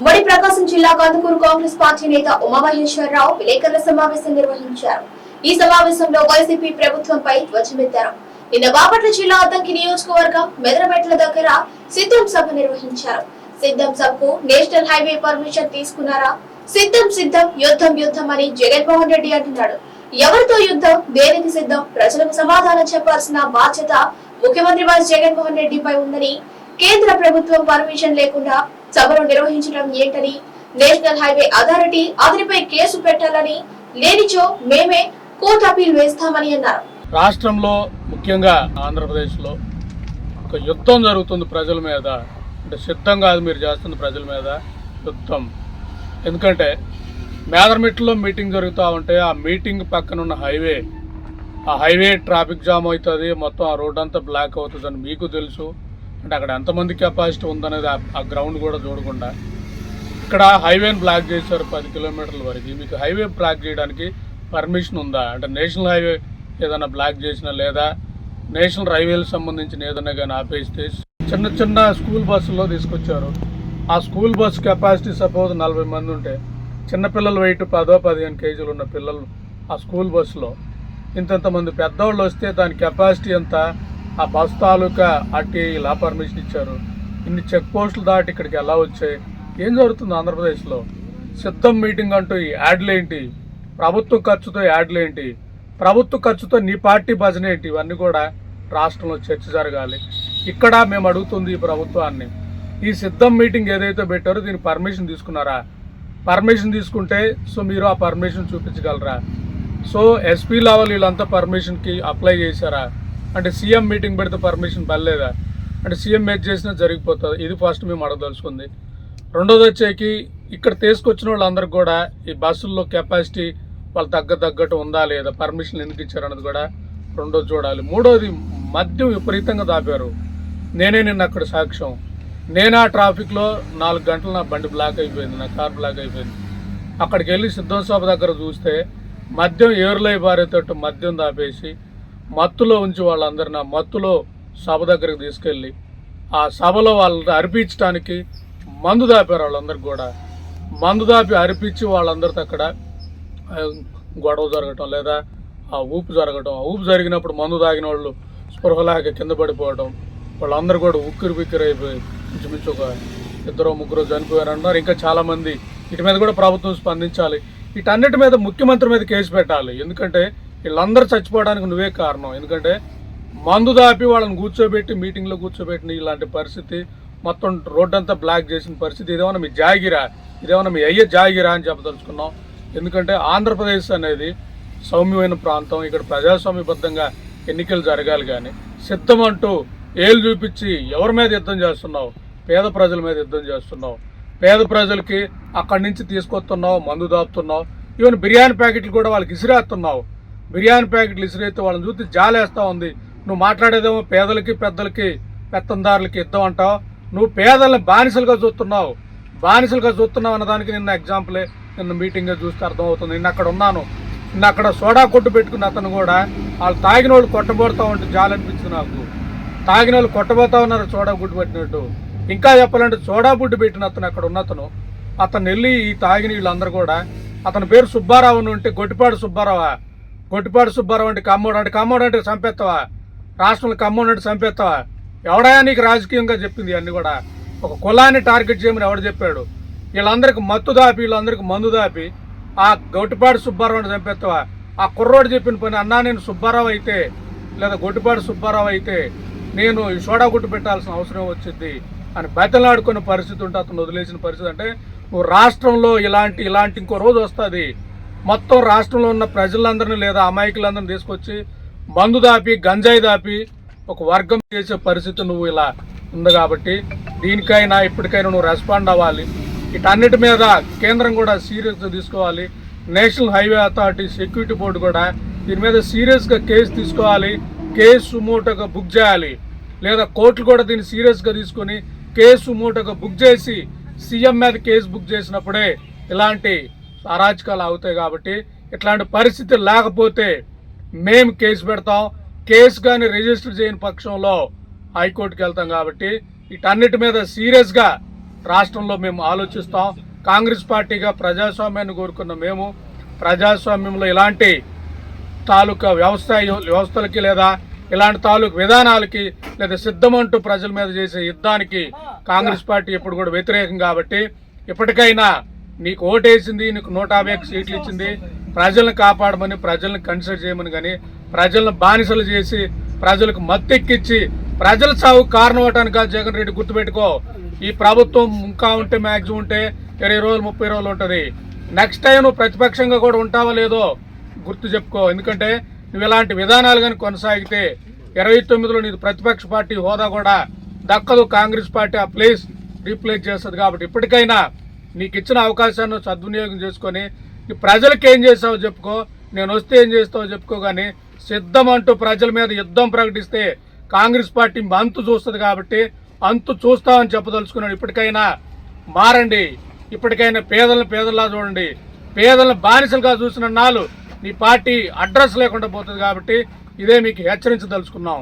ఉమ్మడి ప్రకాశం జిల్లా కందుకూరు కాంగ్రెస్ పార్టీ నేత ఉమామహేశ్వరరావు విలేకరుల సమావేశం నిర్వహించారు. ఈ సమావేశంలో వైసీపీ ప్రభుత్వంపై ధ్వజమెత్తారు. నిన్న బాపట్ల జిల్లా అద్దంకి నియోజకవర్గం మెదరమెట్ల దగ్గర సిద్ధం సభ నిర్వహించారు. సిద్ధం సభకు నేషనల్ హైవే పర్మిషన్ తీసుకున్నారా? సిద్ధం సిద్ధం యుద్ధం యుద్ధం అని జగన్మోహన్ రెడ్డి అంటున్నాడు. ఎవరితో యుద్ధం? దేనికి సిద్ధం? ప్రజలకు సమాధానం చెప్పాల్సిన బాధ్యత ముఖ్యమంత్రి వైఎస్ జగన్మోహన్ రెడ్డిపై ఉందని కేంద్ర ప్రభుత్వం పర్మిషన్ లేకుండా సభను నిర్వహించడం ఏంటని నేషనల్ హైవే అథారిటీ అతనిపై కేసు పెట్టాలని లేనిచో మేమే కోర్టు అప్పీల్ వేస్తామని అన్నారు. రాష్ట్రంలో ముఖ్యంగా ఆంధ్రప్రదేశ్లో ఒక యుద్ధం జరుగుతుంది ప్రజల మీద. అంటే సిద్ధం కాదు మీరు చేస్తుంది ప్రజల మీద యుద్ధం. ఎందుకంటే మేదర్మిట్లో మీటింగ్ జరుగుతూ ఉంటే ఆ మీటింగ్ పక్కన ఉన్న హైవే ఆ హైవే ట్రాఫిక్ జామ్ అవుతుంది మొత్తం ఆ రోడ్ అంతా బ్లాక్ అవుతుందని మీకు తెలుసు. అంటే అక్కడ ఎంతమంది కెపాసిటీ ఉందనేది ఆ- గ్రౌండ్ కూడా చూడకుండా ఇక్కడ హైవేని బ్లాక్ చేశారు పది కిలోమీటర్ల వరకు. మీకు హైవే బ్లాక్ చేయడానికి పర్మిషన్ ఉందా? అంటే నేషనల్ హైవే ఏదైనా బ్లాక్ చేసినా లేదా నేషనల్ హైవేలకు సంబంధించిన ఏదైనా కానీ ఆపేస్తే చిన్న చిన్న స్కూల్ బస్సుల్లో తీసుకొచ్చారు. ఆ స్కూల్ బస్సు కెపాసిటీ సపోజ్ నలభై మంది ఉంటే చిన్నపిల్లల వెయిట్ పదో పదిహేను కేజీలు ఉన్న పిల్లలు ఆ స్కూల్ బస్సులో. ఇంతంతమంది పెద్దవాళ్ళు వస్తే దాని కెపాసిటీ ఎంత? ఆ బస్ తాలూకా ఆర్టీఐ ఇలా పర్మిషన్ ఇచ్చారు. ఇన్ని చెక్ పోస్టులు దాటి ఇక్కడికి ఎలా వచ్చాయి? ఏం జరుగుతుంది ఆంధ్రప్రదేశ్లో? సిద్ధం మీటింగ్ అంటూ ఈ యాడ్లు ఏంటి? ప్రభుత్వ ఖర్చుతో యాడ్లు ఏంటి? ప్రభుత్వ ఖర్చుతో నీ పార్టీ భజన ఏంటి? ఇవన్నీ కూడా రాష్ట్రంలో చర్చ జరగాలి. ఇక్కడ మేము అడుగుతుంది ఈ ప్రభుత్వాన్ని. ఈ సిద్ధం మీటింగ్ ఏదైతే పెట్టారో దీనికి పర్మిషన్ తీసుకున్నారా? పర్మిషన్ తీసుకుంటే సో మీరు ఆ పర్మిషన్ చూపించగలరా? సో ఎస్పీ లెవెల్ వీళ్ళంతా పర్మిషన్కి అప్లై చేశారా? అంటే సీఎం మీటింగ్ పెడితే పర్మిషన్ పర్లేదా అంటే సీఎం ఏది చేసినా జరిగిపోతుంది. ఇది ఫస్ట్ మేము అడగదలుచుకుంది. రెండోది వచ్చేకి ఇక్కడ తీసుకొచ్చిన వాళ్ళందరికీ కూడా ఈ బస్సుల్లో కెపాసిటీ వాళ్ళు తగ్గ తగ్గట్టు ఉందా లేదా పర్మిషన్ ఎందుకు ఇచ్చారన్నది కూడా రెండోది చూడాలి. మూడోది మద్యం విపరీతంగా దాపారు. నేనే నిన్న అక్కడ సాక్ష్యం. నేను ఆ ట్రాఫిక్లో నాలుగు గంటలు నా బండి బ్లాక్ అయిపోయింది నా కార్ బ్లాక్ అయిపోయింది. అక్కడికి వెళ్ళి సిద్ధం సభ దగ్గర చూస్తే మద్యం ఏరులై భార్యతో మద్యం దాపేసి మత్తులో ఉంచి వాళ్ళందరిని ఆ మత్తులో సభ దగ్గరికి తీసుకెళ్ళి ఆ సభలో వాళ్ళని అర్పించడానికి మందు దాపారు వాళ్ళందరికి కూడా. మందు దాపి అర్పించి వాళ్ళందరితో అక్కడ గొడవ జరగటం లేదా ఆ ఊపు జరగటం ఆ ఊపు జరిగినప్పుడు మందు తాగిన వాళ్ళు స్పృహలాగా కింద పడిపోవడం వాళ్ళందరూ కూడా ఉక్కిరి బిక్కిరి అయిపోయి ఇంచుమించు ఒక ఇద్దరు ముగ్గురు చనిపోయారు అంటున్నారు. ఇంకా చాలామంది వీటి మీద కూడా ప్రభుత్వం స్పందించాలి. వీటన్నిటి మీద ముఖ్యమంత్రి మీద కేసు పెట్టాలి. ఎందుకంటే వీళ్ళందరూ చచ్చిపోవడానికి నువ్వే కారణం. ఎందుకంటే మందు దాపి వాళ్ళని కూర్చోబెట్టి మీటింగ్లో కూర్చోబెట్టిన ఇలాంటి పరిస్థితి మొత్తం రోడ్డంతా బ్లాక్ చేసిన పరిస్థితి. ఇదేమన్నా మీ జాగిరా? ఇదేమన్నా మీ అయ్యే జాగిరా అని చెప్పదలుచుకున్నాం. ఎందుకంటే ఆంధ్రప్రదేశ్ అనేది సౌమ్యమైన ప్రాంతం. ఇక్కడ ప్రజాస్వామ్యబద్ధంగా ఎన్నికలు జరగాలి కానీ సిద్ధం అంటూ ఏళ్ళు చూపించి ఎవరి మీద యుద్ధం చేస్తున్నావు? పేద ప్రజల మీద యుద్ధం చేస్తున్నావు. పేద ప్రజలకి అక్కడి నుంచి తీసుకొస్తున్నావు మందు దాపుతున్నావు. ఈవెన్ బిర్యానీ ప్యాకెట్లు కూడా వాళ్ళకి ఇసిరేస్తున్నావు. బిర్యానీ ప్యాకెట్లు ఇసిరేస్తే వాళ్ళని చూసి జాలేస్తా ఉంది. నువ్వు మాట్లాడేదేమో పేదలకి పెద్దలకి పెత్తందారులకి ఇద్దాం అంటావు నువ్వు పేదల్ని బానిసలుగా చూస్తున్నావు. బానిసలుగా చూస్తున్నావు అన్న దానికి నిన్న ఎగ్జాంపులే నిన్న మీటింగ్గా చూస్తే అర్థమవుతుంది. నిన్న అక్కడ ఉన్నాను. నిన్న అక్కడ సోడా కొట్టు పెట్టుకున్న అతను కూడా వాళ్ళు తాగిన వాళ్ళు కొట్టబోతా ఉంటే జాలి అనిపించింది నాకు. తాగిన వాళ్ళు కొట్టబోతా ఉన్నారు సోడా గుడ్డు పెట్టినట్టు. ఇంకా చెప్పాలంటే సోడా బుడ్డు పెట్టిన అతను అక్కడ ఉన్న అతను. అతను వెళ్ళి ఈ తాగిన వీళ్ళందరూ కూడా అతని పేరు సుబ్బారావు ఉంటే గొట్టిపాడు సుబ్బారావా? గొట్టిపాడు సుబ్బారావు అంటే కమ్మోడు అంటే కమ్మోడు అంటే చంపేస్తావా? రాష్ట్రంలో కమ్మోడు అంటే చంపేస్తావా? ఎవడయా నీకు రాజకీయంగా చెప్పింది అన్ని కూడా? ఒక కులాన్ని టార్గెట్ చేయమని ఎవడు చెప్పాడు? వీళ్ళందరికి మత్తు దాపి వీళ్ళందరికి మందు దాపి ఆ గొట్టిపాటి సుబ్బారావు చంపేస్తావా? ఆ కుర్రోడు చెప్పిన పని అన్నా నేను సుబ్బారావు అయితే లేదా గొట్టిపాటి సుబ్బారావు అయితే నేను ఈ సోడా గుట్టు పెట్టాల్సిన అవసరం వచ్చింది అని బతలాడుకునే పరిస్థితి ఉంటే అతను వదిలేసిన పరిస్థితి అంటే నువ్వు రాష్ట్రంలో ఇలాంటి ఇలాంటి ఇంకో రోజు వస్తుంది. మొత్తం రాష్ట్రంలో ఉన్న ప్రజలందరినీ లేదా అమాయకులందరినీ తీసుకొచ్చి మందు దాపి గంజాయి దాపి ఒక వర్గం చేసే పరిస్థితి నువ్వు ఇలా ఉంది కాబట్టి దీనికైనా ఇప్పటికైనా నువ్వు రెస్పాండ్ అవ్వాలి. వీటన్నిటి మీద కేంద్రం కూడా సీరియస్గా తీసుకోవాలి. National Highway Authority security board కూడా దీని మీద సీరియస్గా కేసు తీసుకోవాలి. కేసు మూటగా బుక్ చేయాలి. లేదా కోర్టులు కూడా దీన్ని సీరియస్గా తీసుకొని కేసు మూటగా బుక్ చేసి సీఎం మీద కేసు బుక్ చేసినప్పుడే ఇలాంటి అరాచకాలు అవుతాయి కాబట్టి ఇట్లాంటి పరిస్థితి లేకపోతే మేము కేసు పెడతాం. కేసు కానీ రిజిస్టర్ చేయని పక్షంలో హైకోర్టుకి వెళ్తాం కాబట్టి వీటన్నిటి మీద సీరియస్గా రాష్ట్రంలో మేము ఆలోచిస్తాం. కాంగ్రెస్ పార్టీగా ప్రజాస్వామ్యాన్ని కోరుకున్న మేము ప్రజాస్వామ్యంలో ఇలాంటి తాలూకా వ్యవసాయ వ్యవస్థలకి లేదా ఇలాంటి తాలూకు విధానాలకి లేదా సిద్ధమంటూ ప్రజల మీద చేసే యుద్ధానికి కాంగ్రెస్ పార్టీ ఎప్పుడు కూడా వ్యతిరేకం కాబట్టి ఇప్పటికైనా నీకు ఓటేసింది నీకు నూట యాభై సీట్లు ఇచ్చింది. ప్రజలను కాపాడమని ప్రజలను కన్సిడర్ చేయమని కానీ ప్రజలను బానిసలు చేసి ప్రజలకు మత్తెక్కిచ్చి ప్రజల చావు కారణం అవటానికి కాదు జగన్ రెడ్డి గుర్తుపెట్టుకో. ఈ ప్రభుత్వం ఇంకా ఉంటే మ్యాక్సిమం ఉంటే ఇరవై రోజులు ముప్పై రోజులు ఉంటుంది. నెక్స్ట్ టైం నువ్వు ప్రతిపక్షంగా కూడా ఉంటావో లేదో గుర్తు చెప్పుకో. ఎందుకంటే నువ్వు ఇలాంటి విధానాలు కానీ కొనసాగితే ఇరవై తొమ్మిదిలో నీకు ప్రతిపక్ష పార్టీ హోదా కూడా దక్కదు. కాంగ్రెస్ పార్టీ ఆ ప్లేస్ రీప్లేస్ చేస్తుంది కాబట్టి ఇప్పటికైనా నీకు ఇచ్చిన అవకాశాన్ని సద్వినియోగం చేసుకొని ప్రజలకు ఏం చేసావో చెప్పుకో నేను వస్తే ఏం చేస్తావో చెప్పుకో కానీ సిద్ధం అంటూ ప్రజల మీద యుద్ధం ప్రకటిస్తే కాంగ్రెస్ పార్టీ అంతు చూస్తుంది కాబట్టి అంతు చూస్తామని చెప్పదలుచుకున్నాడు. ఇప్పటికైనా మారండి. ఇప్పటికైనా పేదలను పేదల్లా చూడండి. పేదలను బానిసలుగా చూసిన నాలు నీ పార్టీ అడ్రస్ లేకుండా పోతుంది కాబట్టి ఇదే మీకు హెచ్చరించదలుచుకున్నాం.